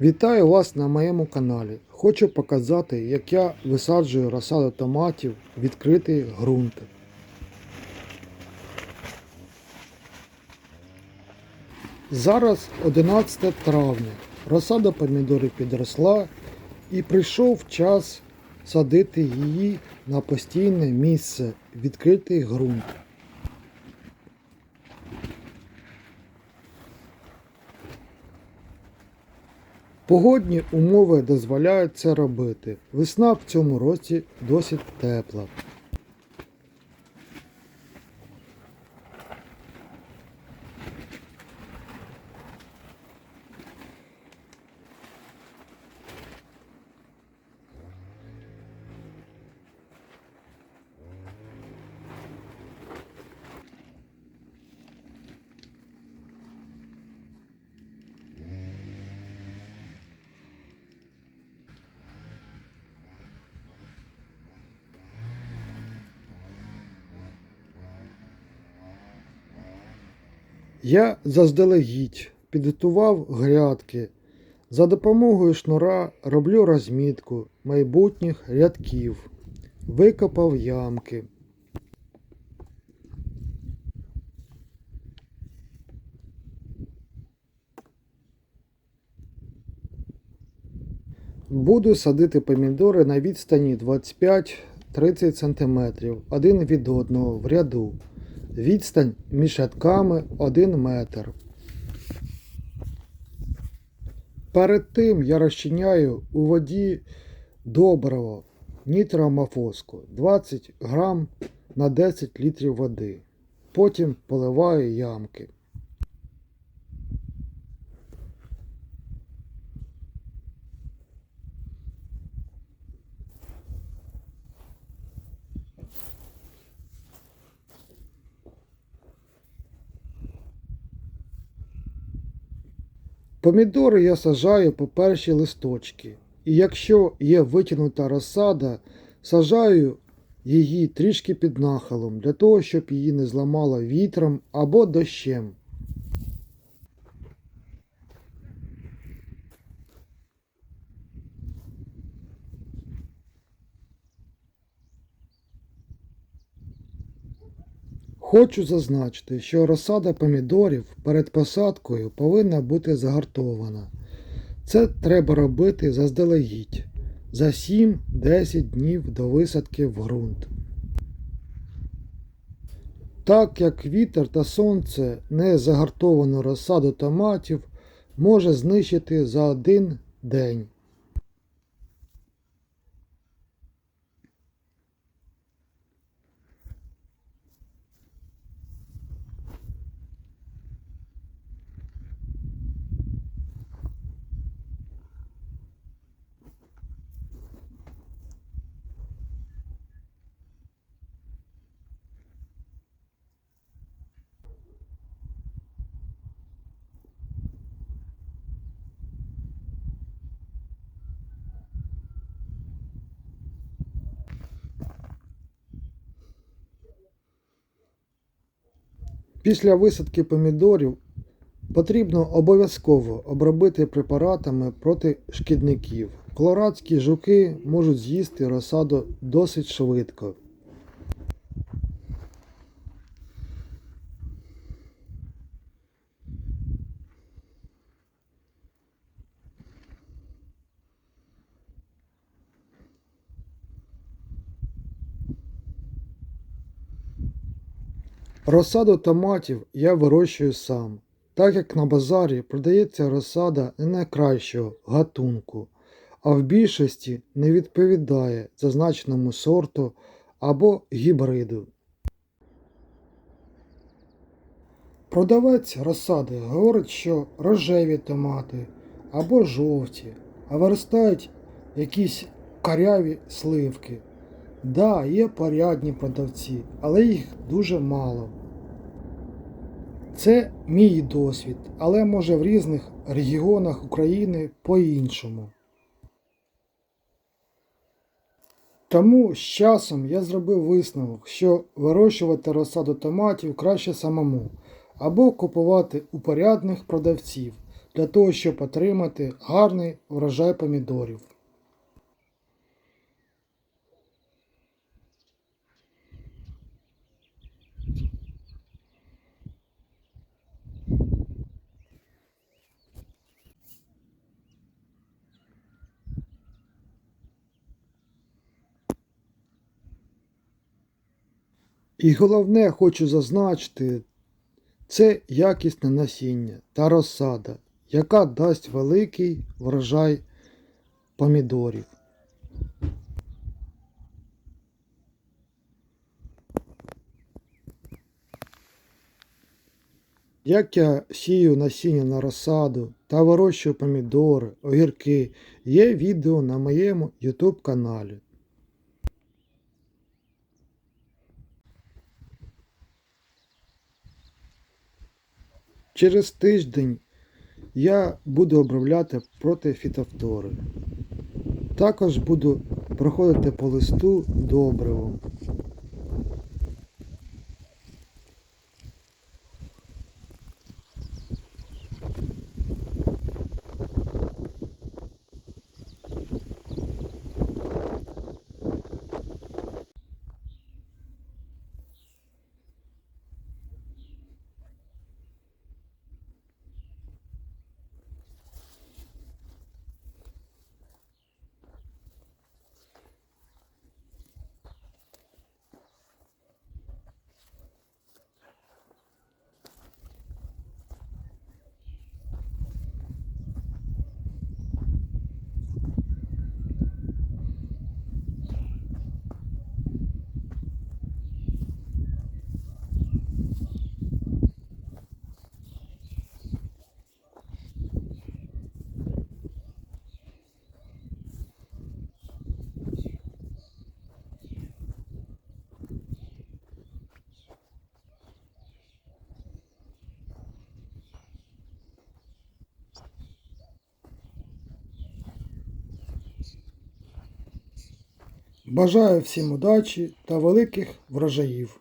Вітаю вас на моєму каналі. Хочу показати, як я висаджую розсаду томатів в відкритий ґрунт. Зараз 11 травня. Розсада помідорів підросла і прийшов час садити її на постійне місце відкритий ґрунт. Погодні умови дозволяють це робити. Весна в цьому році досить тепла. Я заздалегідь підготував грядки. За допомогою шнура роблю розмітку майбутніх рядків. Викопав ямки. Буду садити помідори на відстані 25-30 см один від одного в ряду. Відстань між рядками 1 метр. Перед тим я розчиняю у воді доброго нітроамофоску 20 грам на 10 літрів води. Потім поливаю ямки. Помідори я сажаю по перші листочки. І якщо є витягнута розсада, сажаю її трішки під нахилом, для того, щоб її не зламало вітром або дощем. Хочу зазначити, що розсада помідорів перед посадкою повинна бути загартована. Це треба робити заздалегідь за 7-10 днів до висадки в ґрунт. Так як вітер та сонце не загартовану розсаду томатів може знищити за один день. Після висадки помідорів потрібно обов'язково обробити препаратами проти шкідників. Колорадські жуки можуть з'їсти розсаду досить швидко. Розсаду томатів я вирощую сам, так як на базарі продається розсада не найкращого гатунку, а в більшості не відповідає зазначеному сорту або гібриду. Продавець розсади говорить, що рожеві томати або жовті, а виростають якісь каряві сливки. Да, є порядні продавці, але їх дуже мало. Це мій досвід, але може в різних регіонах України по-іншому. Тому з часом я зробив висновок, що вирощувати розсаду томатів краще самому, або купувати у порядних продавців, для того, щоб отримати гарний врожай помідорів. І головне хочу зазначити, це якісне насіння та розсада, яка дасть великий врожай помідорів. Як я сію насіння на розсаду та вирощую помідори, огірки, є відео на моєму YouTube каналі. Через тиждень я буду обробляти проти фітофтори. Також буду проходити по листу добривом. Бажаю всім удачі та великих врожаїв!